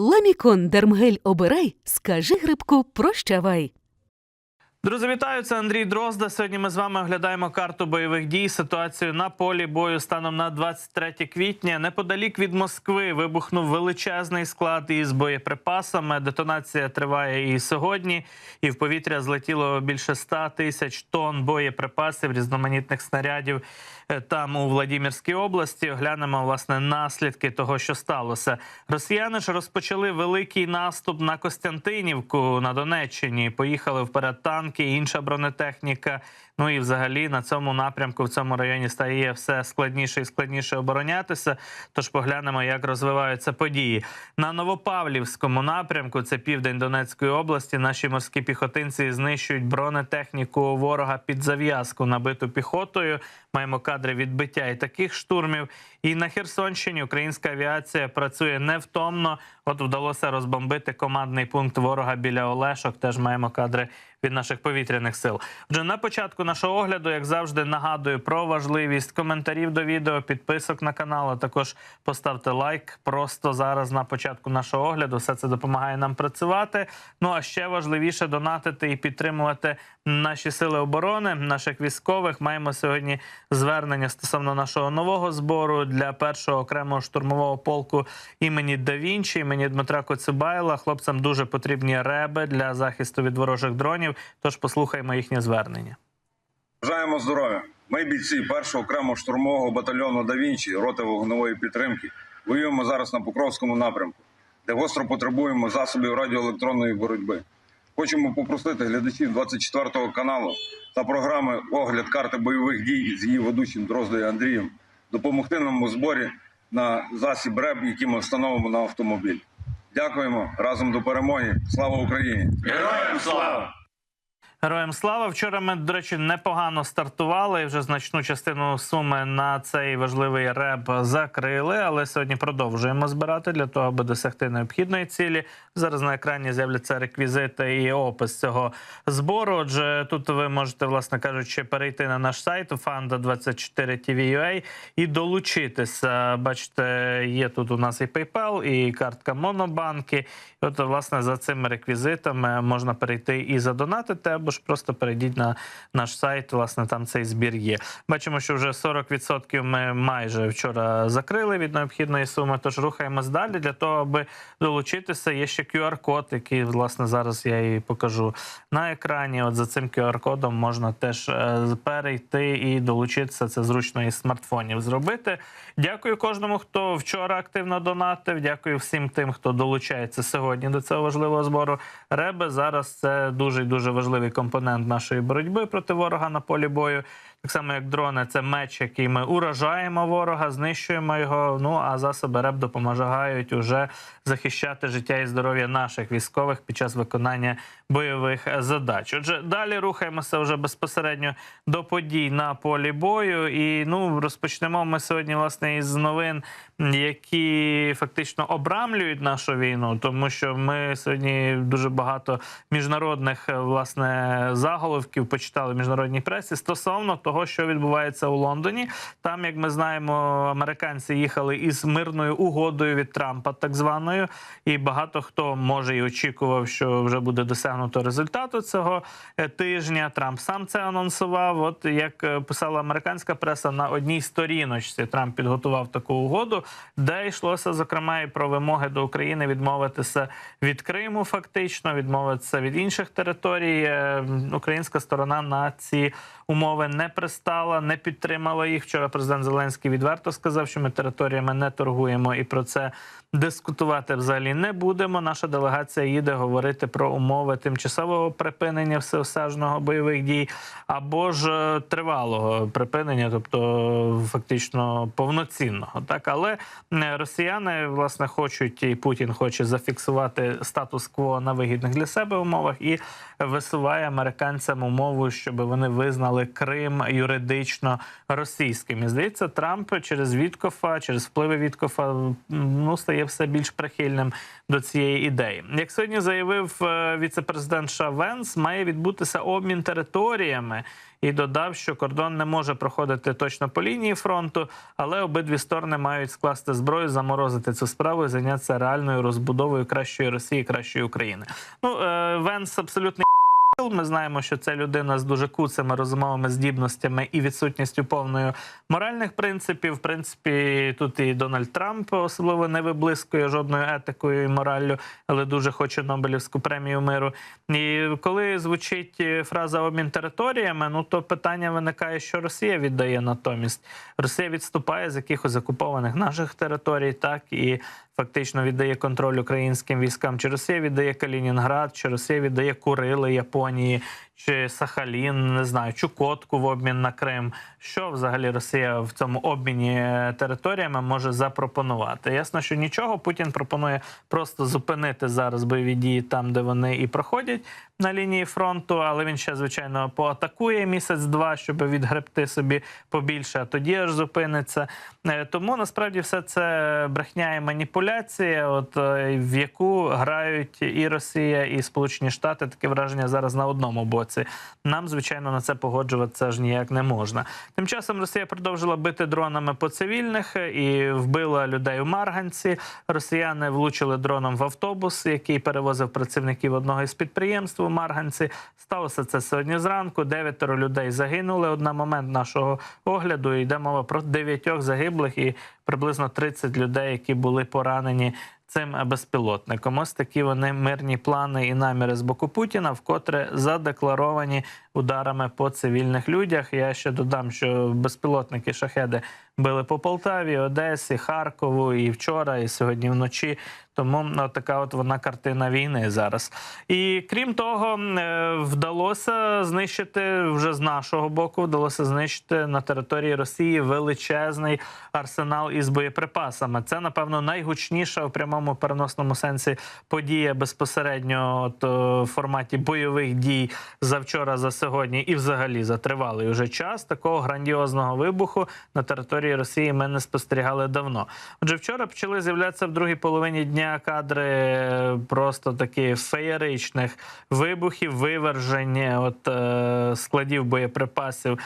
Ламікон Дермгель обирай, скажи грибку прощавай. Друзі, вітаю! Це Андрій Дрозда. Сьогодні ми з вами оглядаємо карту бойових дій. Ситуацію на полі бою станом на 23 квітня. Неподалік від Москви вибухнув величезний склад із боєприпасами. Детонація триває і сьогодні. І в повітря злетіло більше 100 тисяч тонн боєприпасів, різноманітних снарядів. Там у Владимирській області оглянемо власне наслідки того, що сталося. Росіяни ж розпочали великий наступ на Костянтинівку на Донеччині. Поїхали вперед танки, інша бронетехніка. Ну і взагалі на цьому напрямку в цьому районі стає все складніше і складніше оборонятися. Тож поглянемо, як розвиваються події на Новопавлівському напрямку. Це південь Донецької області. Наші морські піхотинці знищують бронетехніку ворога під зав'язку, набиту піхотою. Маємо кадри відбиття і таких штурмів. І на Херсонщині українська авіація працює невтомно. От вдалося розбомбити командний пункт ворога біля Олешок. Теж маємо кадри від наших повітряних сил. Вже на початку нашого огляду, як завжди, нагадую про важливість коментарів до відео, підписок на канал. А також поставте лайк просто зараз на початку нашого огляду. Все це допомагає нам працювати. Ну а ще важливіше донатити і підтримувати наші сили оборони, наших військових. Маємо сьогодні звернення стосовно нашого нового збору для першого окремого штурмового полку імені Да Вінчі, імені Дмитра Коцюбайла. Хлопцям дуже потрібні реби для захисту від ворожих дронів. Тож послухаймо їхнє звернення. Бажаємо здоров'я. Ми бійці першого окремого штурмового батальйону Да Вінчі, роти вогневої підтримки. Воюємо зараз на Покровському напрямку, де гостро потребуємо засобів радіоелектронної боротьби. Хочемо попросити глядачів 24 каналу та програми Огляд карти бойових дій з її ведучим Дроздою Андрієм допомогти нам у зборі на засіб РЕБ, який ми встановимо на автомобіль. Дякуємо разом до перемоги. Слава Україні! Героям слава! Героям слава. Вчора ми, до речі, непогано стартували. і Вже значну частину суми на цей важливий реб закрили. Але сьогодні продовжуємо збирати для того, аби досягти необхідної цілі. Зараз на екрані з'являться реквізити і опис цього збору. Отже, тут ви можете, власне кажучи, перейти на наш сайт fanda24tv.ua і долучитися. Бачите, є тут у нас і PayPal, і картка Монобанки. От, власне, за цими реквізитами можна перейти і задонатити, або ж просто перейдіть на наш сайт. Власне, там цей збір є. Бачимо, що вже 40% ми майже вчора закрили від необхідної суми. Тож рухаємось далі для того, аби долучитися. Є ще QR-код, який власне зараз я і покажу на екрані. От за цим QR-кодом можна теж е, перейти і долучитися. Це зручно із смартфонів зробити. Дякую кожному, хто вчора активно донатив. Дякую всім тим, хто долучається сьогодні до цього важливого збору. Реби зараз це дуже дуже важливий компонент нашої боротьби проти ворога на полі бою. Так само, як дрони, це меч, який ми уражаємо ворога, знищуємо його. Ну а засоби РЕБ допомагають уже захищати життя і здоров'я наших військових під час виконання бойових задач. Отже, далі рухаємося вже безпосередньо до подій на полі бою. І ну розпочнемо ми сьогодні власне із новин, які фактично обрамлюють нашу війну, тому що ми сьогодні дуже багато міжнародних власне заголовків почитали в міжнародній пресі стосовно того, що відбувається у Лондоні. Там, як ми знаємо, американці їхали із мирною угодою від Трампа, так званою, і багато хто може і очікував, що вже буде досягнуто результату цього е, тижня. Трамп сам це анонсував. От як е, писала американська преса, на одній сторіночці Трамп підготував таку угоду, де йшлося зокрема і про вимоги до України відмовитися від Криму, фактично відмовитися від інших територій. Е, Українська сторона на ці умови не пристала, не підтримала їх. Вчора президент Зеленський відверто сказав, що ми територіями не торгуємо і про це дискутувати взагалі не будемо. Наша делегація їде говорити про умови тимчасового припинення всеосяжного бойових дій або ж е, тривалого припинення, тобто фактично повноцінного. Так, але е, росіяни власне хочуть і Путін хоче зафіксувати статус-кво на вигідних для себе умовах і висуває американцям умову, щоб вони визнали Крим юридично російським. І здається, Трамп через Віткофа, через впливи Віткофа ну, стає все більш прихильним до цієї ідеї. Як сьогодні заявив е, віце-президент США Венс, має відбутися обмін територіями. І додав, що кордон не може проходити точно по лінії фронту, але обидві сторони мають скласти зброю, заморозити цю справу і зайнятися реальною розбудовою кращої Росії, кращої України. Ну е, Венс абсолютно ми знаємо, що це людина з дуже куцими розумовими здібностями і відсутністю повної моральних принципів. В принципі, тут і Дональд Трамп особливо не виблискує жодною етикою і мораллю, але дуже хоче Нобелівську премію миру. І коли звучить фраза обмін територіями, ну то питання виникає, що Росія віддає натомість. Росія відступає з якихось окупованих наших територій, так і фактично віддає контроль українським військам. Чи Росія віддає Калінінград, чи Росія віддає Курили Японії, чи Сахалін, не знаю, Чукотку в обмін на Крим. Що взагалі Росія в цьому обміні територіями може запропонувати? Ясно, що нічого. Путін пропонує просто зупинити зараз бойові дії там, де вони і проходять на лінії фронту, але він ще звичайно поатакує місяць-два, щоб відгребти собі побільше, а тоді аж зупиниться. Е, Тому насправді все це брехня і маніпуляція, от е, в яку грають і Росія, і Сполучені Штати. Таке враження зараз на одному боці. Нам, звичайно, на це погоджуватися ж ніяк не можна. Тим часом Росія продовжила бити дронами по цивільних і вбила людей у Марганці. Росіяни влучили дроном в автобус, який перевозив працівників одного із підприємств у Марганці. Сталося це сьогодні зранку. Дев'ятеро людей загинули. От на момент нашого огляду йде мова про дев'ятьох загиблих і приблизно 30 людей, які були поранені цим безпілотником. Ось такі вони мирні плани і наміри з боку Путіна, вкотре задекларовані ударами по цивільних людях. Я ще додам, що безпілотники шахеди били по Полтаві, Одесі, Харкову і вчора, і сьогодні вночі. Тому ну, така от вона картина війни зараз. І крім того, е, вдалося знищити вже з нашого боку, вдалося знищити на території Росії величезний арсенал із боєприпасами. Це напевно найгучніша в прямому переносному сенсі подія безпосередньо от, е, в форматі бойових дій за вчора, за сьогодні і взагалі за тривалий уже час. Такого грандіозного вибуху на території Росії ми не спостерігали давно. Отже, вчора почали з'являтися в другій половині дня кадри е, просто такі феєричних вибухів, вивержень от е, складів боєприпасів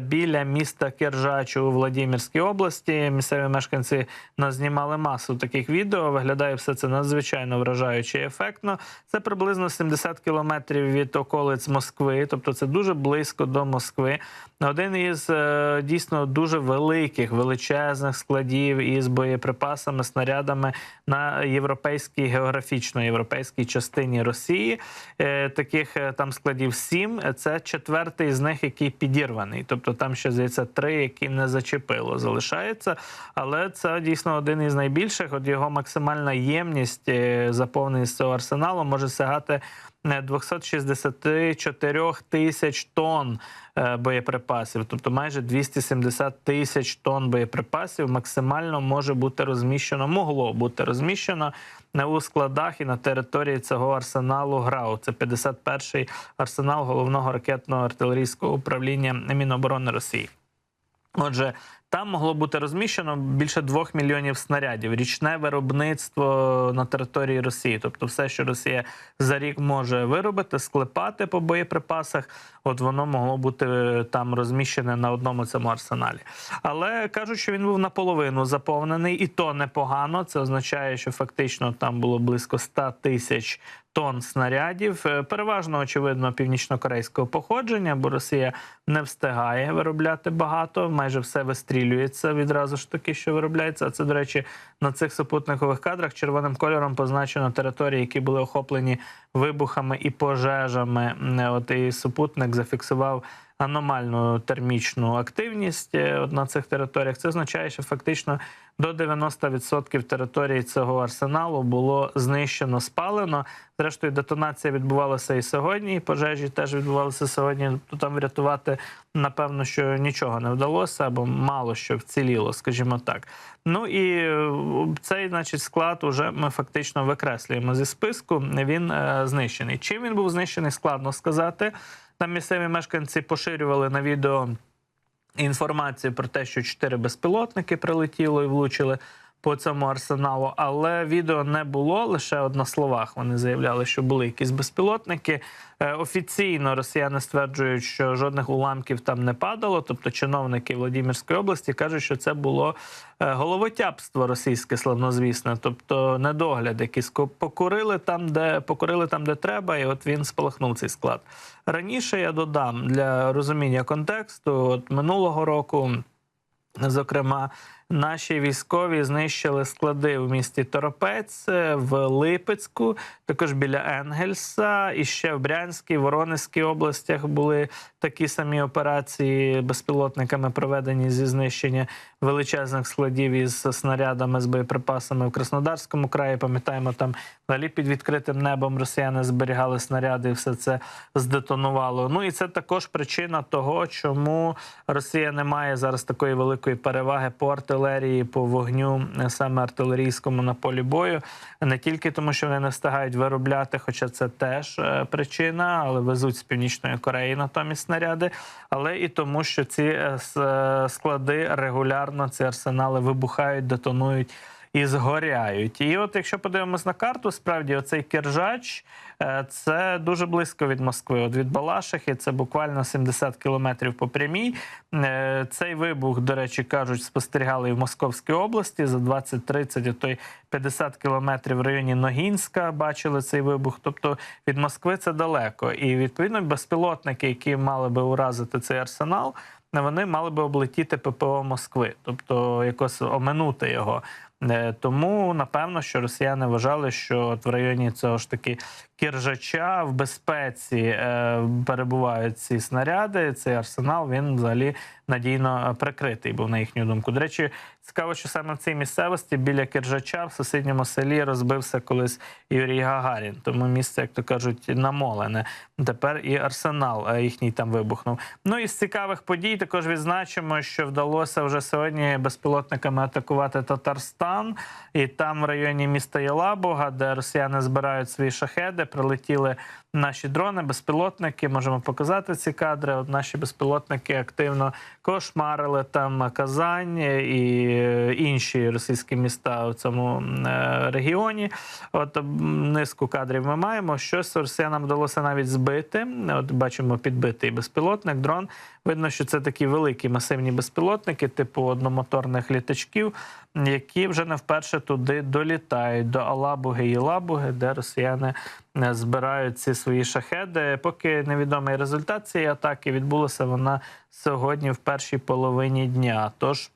біля міста Кержач у Владимирській області. Місцеві мешканці назнімали масу таких відео. Виглядає все це надзвичайно вражаюче і ефектно. Це приблизно 70 кілометрів від околиць Москви, тобто це дуже близько до Москви. Один із е, дійсно дуже великих, величезних складів із боєприпасами, снарядами на європейській географічно європейській частині Росії. Е, Таких е, там складів сім. Це четвертий з них, який підірваний. Тобто там ще здається три, які не зачепило, залишається. Але це дійсно один із найбільших. От його максимальна ємність е, заповненість цього арсеналу може сягати 264 тисяч тонн е, боєприпасів, тобто майже 270 тисяч тонн боєприпасів максимально може бути розміщено, могло бути розміщено у складах і на території цього арсеналу ГРАУ. Це 51-й арсенал головного ракетного артилерійського управління Міноборони Росії. Отже, там могло бути розміщено більше двох мільйонів снарядів. Річне виробництво на території Росії, тобто все, що Росія за рік може виробити, склепати по боєприпасах, от воно могло бути е, там розміщене на одному цьому арсеналі. Але кажуть, що він був наполовину заповнений, і то непогано. Це означає, що фактично там було близько 100 тисяч тонн снарядів, Е, переважно очевидно північно-корейського походження, бо Росія не встигає виробляти багато, майже все вистрілюється відразу ж таки, що виробляється. А це, до речі, на цих супутникових кадрах червоним кольором позначено території, які були охоплені вибухами і пожежами. От і супутник зафіксував аномальну термічну активність е, на цих територіях. Це означає, що фактично до 90% території цього арсеналу було знищено, спалено. Зрештою, детонація відбувалася і сьогодні. і Пожежі теж відбувалися сьогодні. То там врятувати, напевно, що нічого не вдалося, або мало що вціліло, скажімо так. Ну і е, цей, значить, склад уже ми фактично викреслюємо зі списку. Він е, знищений. Чим він був знищений, складно сказати. Там місцеві мешканці поширювали на відео інформацію про те, що чотири безпілотники прилетіло і влучили по цьому арсеналу, але відео не було лише от на словах. Вони заявляли, що були якісь безпілотники. Е, Офіційно росіяни стверджують, що жодних уламків там не падало. Тобто, чиновники Владимирської області кажуть, що це було е, головотяпство російське славнозвісне, тобто недогляд, який покурили там, де покурили там, де треба, і от він спалахнув цей склад. Раніше я додам для розуміння контексту. От минулого року. Зокрема, наші військові знищили склади в місті Торопець, е, в Липецьку, також біля Енгельса, і ще в Брянській, Воронезькій областях були такі самі операції безпілотниками проведені зі знищення величезних складів із снарядами з боєприпасами в Краснодарському краї. Пам'ятаємо, там взагалі під відкритим небом росіяни зберігали снаряди, і все це здетонувало. Ну і це також причина того, чому Росія не має зараз такої великої переваги по артилерії, по вогню е, саме артилерійському на полі бою. Не тільки тому, що вони не встигають виробляти, хоча це теж е, причина, але везуть з північної Кореї натомість снаряди, але і тому, що ці е, склади регулярно ці арсенали вибухають, детонують. І згоряють. І от якщо подивимось на карту, справді оцей Киржач е, це дуже близько від Москви. От від Балашихи це буквально 70 кілометрів по прямій. Е, Цей вибух, до речі, кажуть, спостерігали і в Московській області за 20-30, а то й 50 кілометрів в районі Ногінська бачили цей вибух. Тобто від Москви це далеко. І відповідно безпілотники, які мали би уразити цей арсенал, вони мали би облетіти ППО Москви, тобто якось оминути його. Е, Тому напевно, що росіяни вважали, що от в районі цього ж таки Кіржача в безпеці е, перебувають ці снаряди. Цей арсенал він взагалі надійно прикритий був на їхню думку. До речі, цікаво, що саме в цій місцевості біля Кіржача в сусідньому селі розбився колись Юрій Гагарін. Тому місце, як то кажуть, намолене. Тепер і арсенал е, їхній там вибухнув. Ну і з цікавих подій також відзначимо, що вдалося вже сьогодні безпілотниками атакувати Татарстан, і там в районі міста Єлабуга, де росіяни збирають свої шахеди, прилетіли наші дрони, безпілотники. Можемо показати ці кадри. От наші безпілотники активно кошмарили там Казань і інші російські міста у цьому е, регіоні. От низку кадрів ми маємо. Щось росіянам вдалося навіть збити. От бачимо підбитий безпілотник, дрон. Видно, що це такі великі масивні безпілотники, типу одномоторних літачків, які вже не вперше туди долітають до Алабуги і Лабуги, де росіяни е, збирають ці свої шахеди. Поки невідомий результат цієї атаки відбулася вона сьогодні в першій половині дня. Тож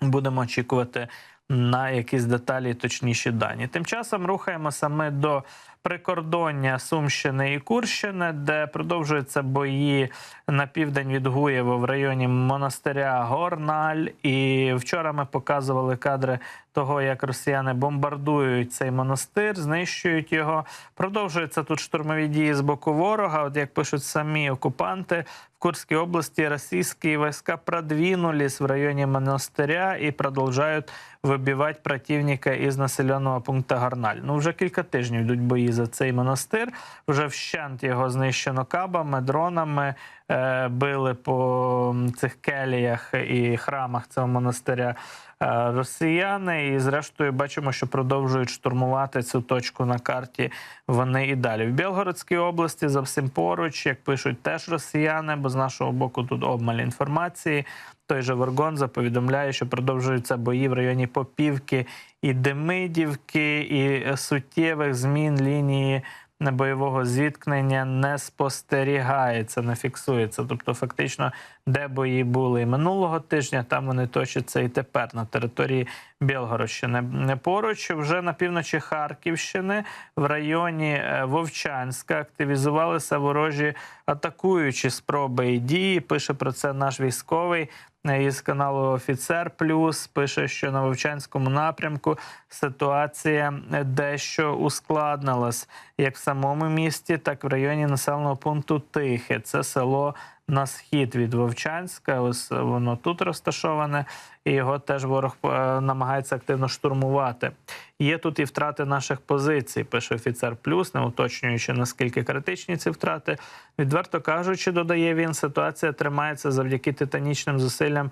будемо очікувати на якісь деталі, точніші дані. Тим часом рухаємося ми до прикордоння Сумщини і Курщини, де продовжуються бої на південь від Гуєва в районі монастиря Горналь. І вчора ми показували кадри того, як росіяни бомбардують цей монастир, знищують його. Продовжуються тут штурмові дії з боку ворога. От як пишуть самі окупанти, в Курской области российские войска продвинулись в районе монастыря и продолжают вибивати противника із населеного пункту Гарналь. Ну вже кілька тижнів йдуть бої за цей монастир. Вже вщент його знищено кабами, дронами. е, Били по цих келіях і храмах цього монастиря е, росіяни. І зрештою бачимо, що продовжують штурмувати цю точку на карті. Вони і далі в Білгородській області зовсім поруч, як пишуть, теж росіяни, бо з нашого боку тут обмаль інформації. Той же Варгонза повідомляє, що продовжуються бої в районі Попівки і Демидівки, і суттєвих змін лінії бойового зіткнення не спостерігається, не фіксується. Тобто, фактично, де бої були і минулого тижня, там вони точаться і тепер на території Білгородщини. Не поруч вже на півночі Харківщини, в районі е, Вовчанська, активізувалися ворожі атакуючі спроби і дії. Пише про це наш військовий. Е, Із каналу Офіцер Плюс пише, що на Вовчанському напрямку ситуація е, дещо ускладнилась як в самому місті, так і в районі населеного пункту Тихе. Це село на схід від Вовчанська. Ось воно тут розташоване, і його теж ворог е, намагається активно штурмувати. Є тут і втрати наших позицій, пише офіцер Плюс, не уточнюючи наскільки критичні ці втрати. Відверто кажучи, додає він, ситуація тримається завдяки титанічним зусиллям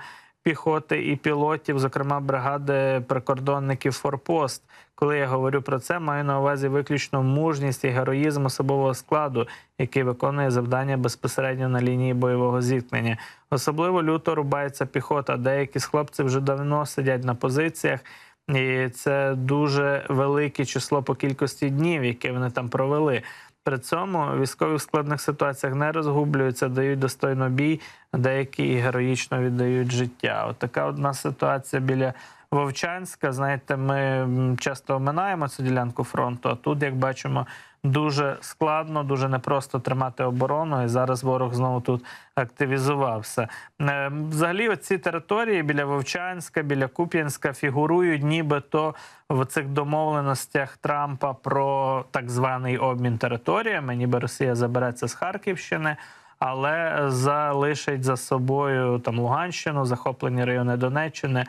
піхоти і пілотів, зокрема бригади прикордонників Форпост. Коли я говорю про це, маю на увазі виключно мужність і героїзм особового складу, який виконує завдання безпосередньо на лінії бойового зіткнення. Особливо люто рубається піхота. Деякі з хлопців вже давно сидять на позиціях. І це дуже велике число по кількості днів, які вони там провели. При цьому військові в складних ситуаціях не розгублюються, дають достойно бій, деякі героїчно віддають життя. От така одна ситуація біля Вовчанська. Знаєте, ми часто оминаємо цю ділянку фронту. А тут, як бачимо, дуже складно, дуже непросто тримати оборону. І зараз ворог знову тут активізувався. Е, Взагалі, оці території біля Вовчанська, біля Куп'янська фігурують нібито в цих домовленостях Трампа про так званий обмін територіями, ніби Росія забереться з Харківщини. Але залишить за собою там Луганщину, захоплені райони Донеччини,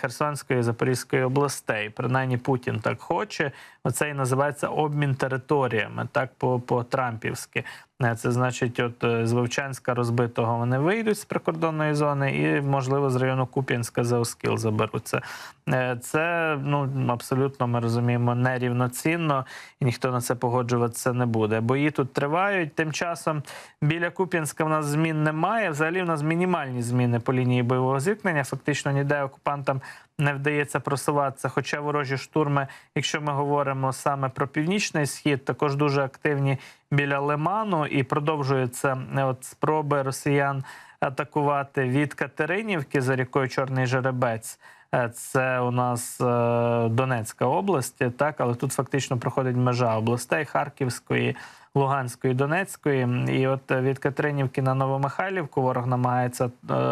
Херсонської і Запорізької областей. Принаймні Путін так хоче. Оце і називається обмін територіями, так по, по Трампівськи. Е, Це значить, от е, з Вовчанська розбитого вони вийдуть з прикордонної зони, і можливо з району Куп'янська за Оскіл заберуться. Е, Це ну абсолютно ми розуміємо нерівноцінно, і ніхто на це погоджуватися не буде. Бої тут тривають. Тим часом біля Куп'янська в нас змін немає. Взагалі в нас мінімальні зміни по лінії бойового зіткнення. Фактично ніде окупантам не вдається просуватися. Хоча ворожі штурми, якщо ми говоримо саме про північний схід, також дуже активні біля Лиману, і продовжуються е, от спроби росіян атакувати від Катеринівки за рікою Чорний Жеребець. Е, Це у нас е, Донецька область, так, але тут фактично проходить межа областей Харківської, Луганської, Донецької. І от від Катеринівки на Новомихайлівку ворог намагається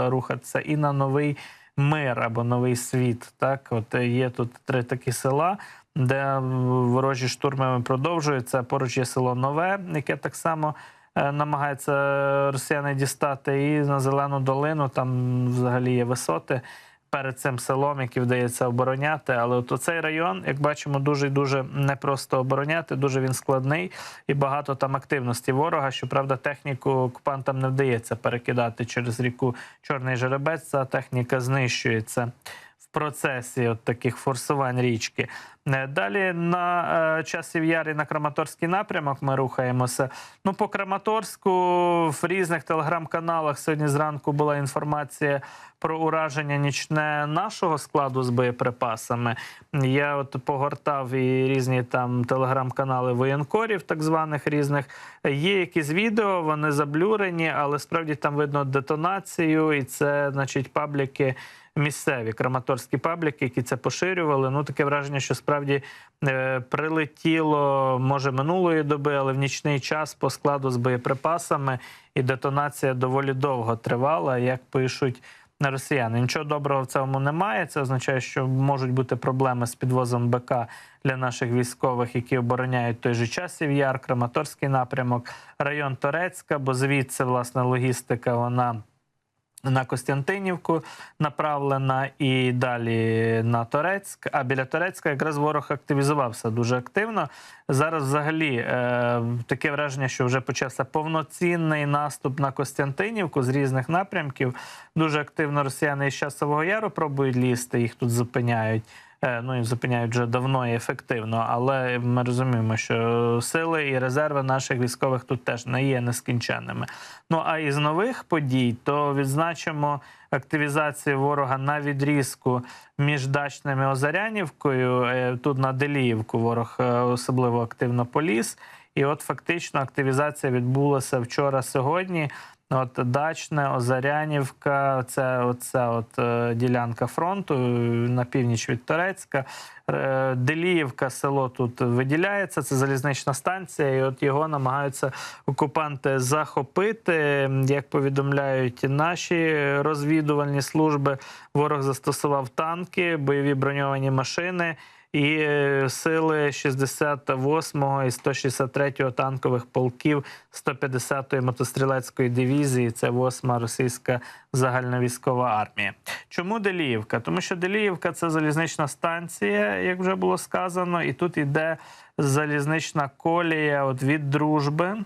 рухатися і на новий мир або новий світ. Так, от е, є тут три такі села. Де ворожі штурми продовжуються. Поруч є село Нове, яке так само намагається намагаються росіяни дістати. І на зелену долину там взагалі є висоти перед цим селом, які вдається обороняти. Але от цей район, як бачимо, дуже і дуже непросто обороняти. Дуже він складний і багато там активності ворога. Щоправда, техніку окупантам не вдається перекидати через ріку Чорний Жеребець. Ця техніка знищується. Процесі от таких форсувань річки. Е, Далі на е, часів Яр і на Краматорський напрямок ми рухаємося. Ну, по Краматорську в різних телеграм-каналах сьогодні зранку була інформація про ураження нічне нашого складу з боєприпасами. Я от погортав і різні там телеграм-канали воєнкорів, так званих різних. Є якісь відео, вони заблюрені, але справді там видно детонацію, і це, значить, пабліки місцеві краматорські пабліки, які це поширювали. Ну таке враження, що справді е, прилетіло може минулої доби, але в нічний час по складу з боєприпасами, і детонація доволі довго тривала, як пишуть. Росіяни нічого доброго в цьому немає. Це означає, що можуть бути проблеми з підвозом БК для наших військових, які обороняють той же часів яр, Краматорський напрямок, район Торецька, бо звідси власне логістика вона на Костянтинівку направлена і далі на Торецьк. А біля Торецька якраз ворог активізувався дуже активно. Зараз, взагалі, е, таке враження, що вже почався повноцінний наступ на Костянтинівку з різних напрямків. Дуже активно росіяни із часового яру пробують лізти, їх тут зупиняють. Е, Ну і зупиняють вже давно і ефективно, але ми розуміємо, що сили і резерви наших військових тут теж не є нескінченними. Ну а із нових подій, то відзначимо активізацію ворога на відрізку між Дачним і Озарянівкою. Е, Тут на Деліївку ворог е, особливо активно поліз. І от фактично активізація відбулася вчора сьогодні. От Дачне, Озарянівка, це оця от е, ділянка фронту е, на північ від Торецька. Е, Деліївка, село тут виділяється. Це залізнична станція, і от його намагаються окупанти захопити. Як повідомляють наші розвідувальні служби, ворог застосував танки, бойові броньовані машини. І е, сили 68-го і 163-го танкових полків 150-ї мотострілецької дивізії. Це 8-ма російська загальновійськова армія. Чому Деліївка? Тому що Деліївка це залізнична станція, як вже було сказано, і тут йде залізнична колія от від дружби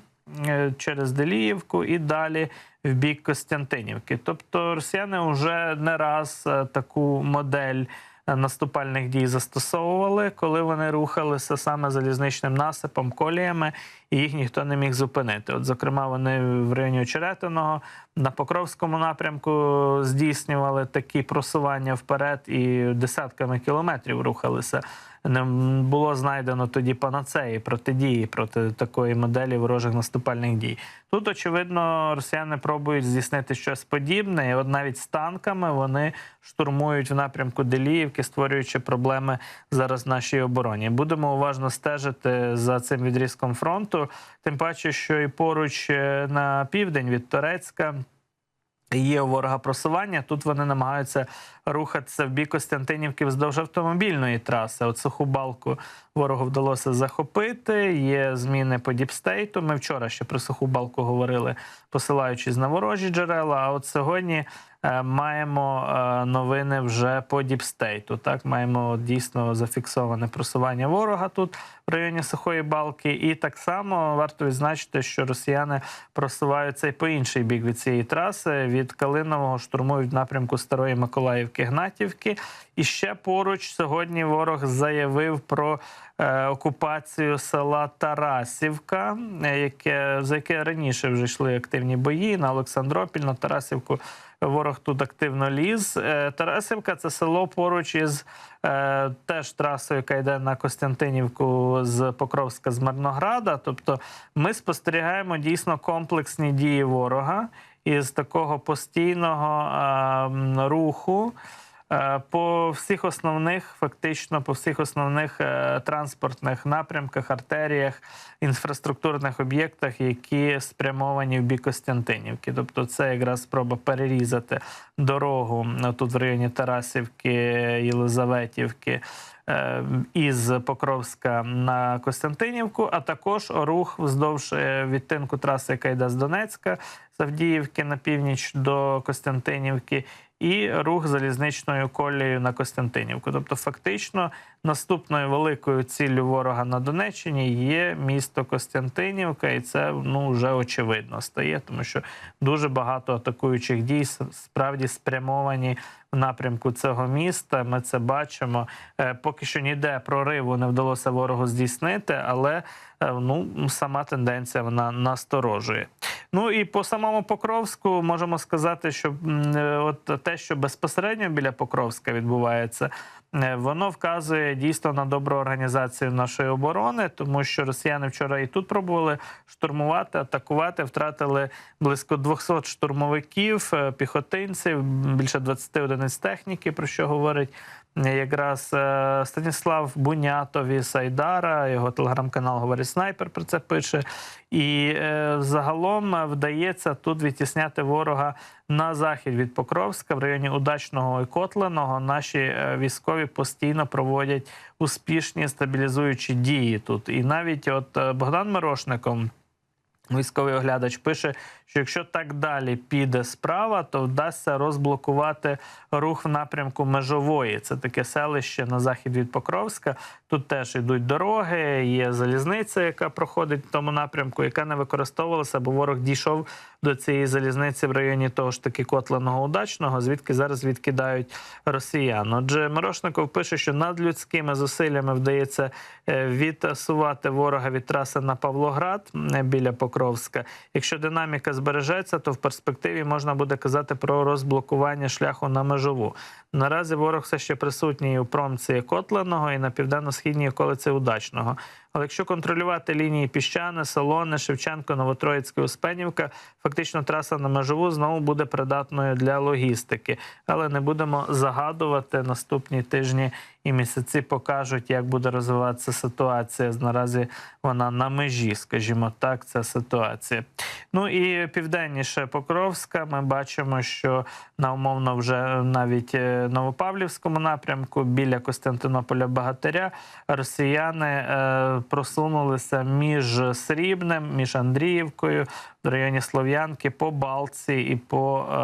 е, через Деліївку і далі в бік Костянтинівки. Тобто росіяни вже не раз е, таку модель наступальних дій застосовували, коли вони рухалися саме залізничним насипом, коліями, і їх ніхто не міг зупинити. От, зокрема, вони в районі Очеретиного на Покровському напрямку здійснювали такі просування вперед і десятками кілометрів рухалися. Не було знайдено тоді панацеї протидії проти такої моделі ворожих наступальних дій. Тут, очевидно, росіяни пробують здійснити щось подібне, і от навіть з танками вони штурмують в напрямку Деліївки, створюючи проблеми зараз нашій обороні. Будемо уважно стежити за цим відрізком фронту, тим паче, що і поруч е, на південь від Торецька. Є у ворога просування. Тут вони намагаються рухатися в бік Костянтинівки вздовж автомобільної траси. От суху балку ворогу вдалося захопити. Є зміни по діпстейту. Ми вчора ще про суху балку говорили, посилаючись на ворожі джерела. А от сьогодні е, маємо е, новини вже по діпстейту. Так, маємо дійсно зафіксоване просування ворога тут в районі сухої балки. І так само варто відзначити, що росіяни просуваються і по інший бік від цієї траси. Від Калинового штурмують напрямку Старої Миколаївки Гнатівки. І ще поруч сьогодні ворог заявив про е, окупацію села Тарасівка, е, яке за яке раніше вже йшли активні бої на Олександропіль, на Тарасівку. Ворог тут активно ліз. Е, Тарасівка це село поруч із е, теж трасою, яка йде на Костянтинівку з Покровська з Мирнограда. Тобто ми спостерігаємо дійсно комплексні дії ворога із такого постійного е, руху. Е, По всіх основних, фактично, по всіх основних е, транспортних напрямках, артеріях, інфраструктурних об'єктах, які спрямовані в бік Костянтинівки. Тобто, це якраз спроба перерізати дорогу е, тут в районі Тарасівки, Єлизаветівки. е, Із Покровська на Костянтинівку, а також рух вздовж відтинку траси, яка йде з Донецька, з Авдіївки на північ до Костянтинівки, і рух залізничною колією на Костянтинівку. Тобто, фактично, наступною великою ціллю ворога на Донеччині є місто Костянтинівка, і це ну вже очевидно стає, тому що дуже багато атакуючих дій справді спрямовані в напрямку цього міста. Ми це бачимо. Е, Поки що ніде прориву не вдалося ворогу здійснити, але е, ну сама тенденція вона насторожує. Ну і по самому Покровську можемо сказати, що е, от те, що безпосередньо біля Покровська відбувається, воно вказує дійсно на добру організацію нашої оборони, тому що росіяни вчора і тут пробували штурмувати, атакувати, втратили близько 200 штурмовиків, е, піхотинців, більше 20 одиниць техніки, про що говорить. е, якраз е, Станіслав Бунятов із Айдара, його телеграм-канал говорить снайпер про це пише. І е, загалом е, вдається тут відтісняти ворога на захід від Покровська в районі Удачного і Котленого. Наші військові постійно проводять успішні стабілізуючі дії тут. І навіть от Богдан Мирошником. Військовий оглядач пише, що якщо так далі піде справа, то вдасться розблокувати рух в напрямку межової. Це таке селище на захід від Покровська. Тут теж йдуть дороги, є залізниця, яка проходить в тому напрямку, яка не використовувалася, бо ворог дійшов до цієї залізниці в районі того ж таки Котленого удачного, звідки зараз відкидають росіян. Отже, Мирошников пише, що надлюдськими зусиллями вдається е, відсувати ворога від траси на Павлоград е, біля Покровська. Якщо динаміка збережеться, то в перспективі можна буде казати про розблокування шляху на межову. Наразі ворог все ще присутній у промці Котленого і на південно-східній околиці Удачного. Але якщо контролювати лінії Піщане, Солоне, Шевченко, Новотроїцьке, Успенівка, фактично траса на межову знову буде придатною для логістики. Але не будемо загадувати наступні тижні і місяці покажуть, як буде розвиватися ситуація. Наразі вона на межі, скажімо так, ця ситуація. Ну і південніше Покровська. Ми бачимо, що на умовно вже навіть е, Новопавлівському напрямку біля Костянтинополя Багатиря росіяни е, просунулися між Срібнем, між Андріївкою в районі Слов'янки по Балці і по е,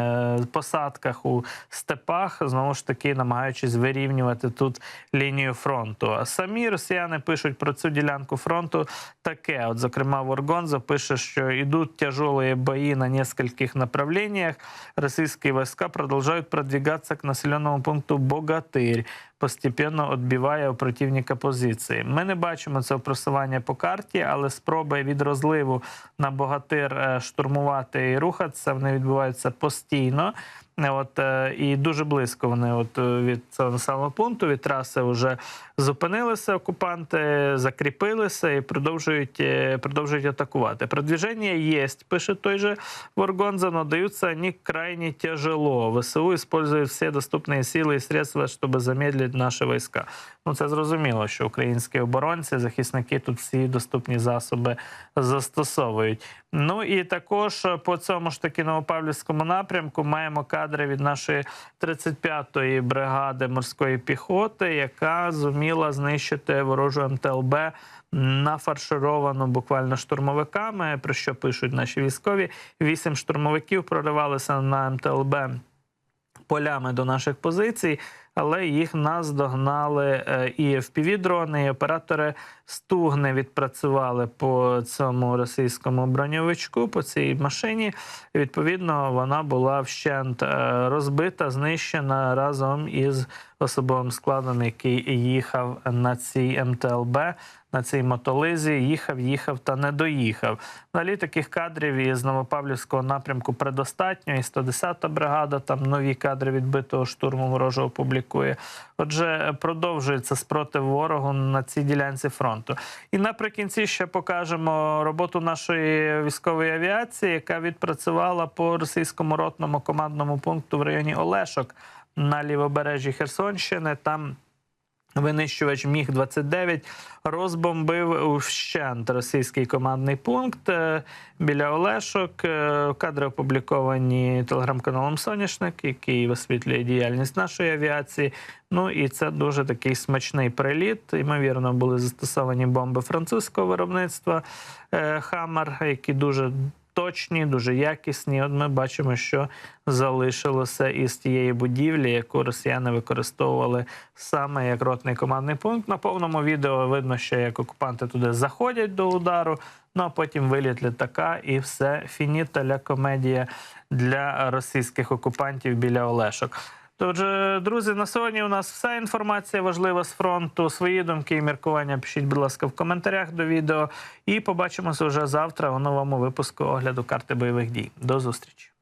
е, посадках у степах, знову ж таки намагаючись вирівнювати тут лінію фронту. А самі росіяни пишуть про цю ділянку фронту таке. От, зокрема, Воргонзо пише, що йдуть тяжелые бои на нескольких направлениях. Российские войска продолжают продвигаться к населенному пункту Богатирь, постепенно відбиває у противника позиції. Ми не бачимо цього просування по карті, але спроби від розливу на Богатир е, штурмувати і рухатися вони відбуваються постійно. Е, От е, і дуже близько вони от е, від цього самого пункту, від траси вже зупинилися окупанти, закріпилися і продовжують продовжують атакувати. Продвіження є, пише той же Воргонза, но даються вони крайне тяжело. ВСУ використовують всі доступні сили і средства, щоб замедлити наші війська. Ну це зрозуміло, що українські оборонці, захисники тут всі доступні засоби застосовують. Ну і також по цьому ж таки Новопавлівському напрямку маємо кадри від нашої 35-ї бригади морської піхоти, яка зуміла знищити ворожу МТЛБ нафаршировану буквально штурмовиками. Про що пишуть наші військові? Вісім штурмовиків проривалися на МТЛБ полями до наших позицій, але їх наздогнали е, і FPV-дрони, і оператори Стугни відпрацювали по цьому російському броньовичку, по цій машині. І, Відповідно, вона була вщент е, розбита, знищена разом із особовим складом, який їхав на цій МТЛБ, на цій мотолизі. Їхав, їхав та не доїхав. Взагалі таких кадрів із Новопавлівського напрямку предостатньо. І 110-та бригада там нові кадри відбитого штурму ворожого публікує. Отже, продовжується спротив ворогу на цій ділянці фронту. І наприкінці ще покажемо роботу нашої військової авіації, яка відпрацювала по російському ротному командному пункту в районі Олешок на лівобережжі Херсонщини. Там Винищувач Міг 29 розбомбив вщент російський командний пункт е, біля Олешок. Е, Кадри опубліковані телеграм-каналом Соняшник, який висвітлює діяльність нашої авіації. Ну і це дуже такий смачний приліт. Ймовірно, були застосовані бомби французького виробництва е, Хаммер, які дуже точні, дуже якісні. От ми бачимо, що залишилося із тієї будівлі, яку росіяни використовували саме як ротний командний пункт. На повному відео видно, що як окупанти туди заходять до удару. Ну а потім виліт літака, і все фініта ля комедія для російських окупантів біля Олешок. Отже, друзі, на сьогодні у нас вся інформація важлива з фронту. Свої думки і міркування пишіть, будь ласка, в коментарях до відео. І побачимося вже завтра у новому випуску огляду карти бойових дій. До зустрічі.